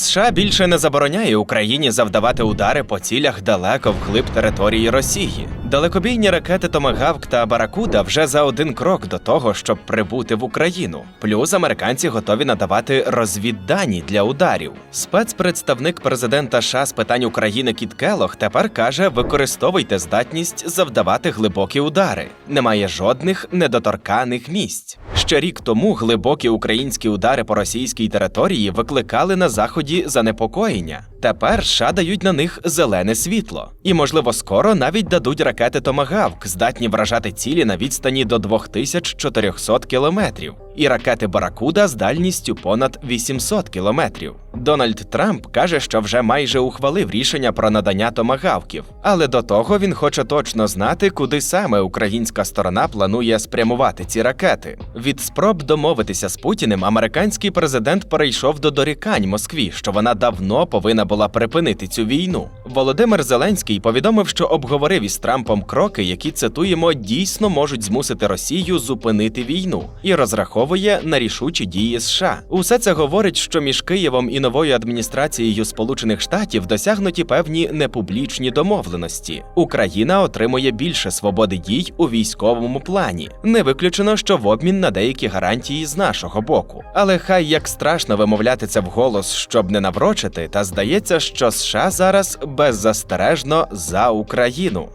США більше не забороняє Україні завдавати удари по цілях далеко вглиб території Росії. Далекобійні ракети Томагавк та Баракуда вже за один крок до того, щоб прибути в Україну. Плюс американці готові надавати розвіддані для ударів. Спецпредставник президента США з питань України Кіт Келох тепер каже: використовуйте здатність завдавати глибокі удари. Немає жодних недоторканих місць. Ще рік тому глибокі українські удари по російській території викликали на заході занепокоєння. Тепер США дають на них зелене світло, і можливо скоро навіть дадуть ракети Томагавк, здатні вражати цілі на відстані до 2400 кілометрів, і ракети Баракуда з дальністю понад 800 кілометрів. Дональд Трамп каже, що вже майже ухвалив рішення про надання томагавків, але до того він хоче точно знати, куди саме українська сторона планує спрямувати ці ракети. Від спроб домовитися з Путіним американський президент перейшов до дорікань Москві, що вона давно повинна була припинити цю війну. Володимир Зеленський повідомив, що обговорив із Трампом кроки, які цитуємо дійсно можуть змусити Росію зупинити війну, і розраховує на рішучі дії США. Усе це говорить, що між Києвом і новою адміністрацією Сполучених Штатів досягнуті певні непублічні домовленості. Україна отримує більше свободи дій у військовому плані. Не виключено, що в обмін на деякі гарантії з нашого боку. Але хай як страшно вимовляти це вголос, щоб не наврочити, та здається, що США зараз беззастережно за Україну.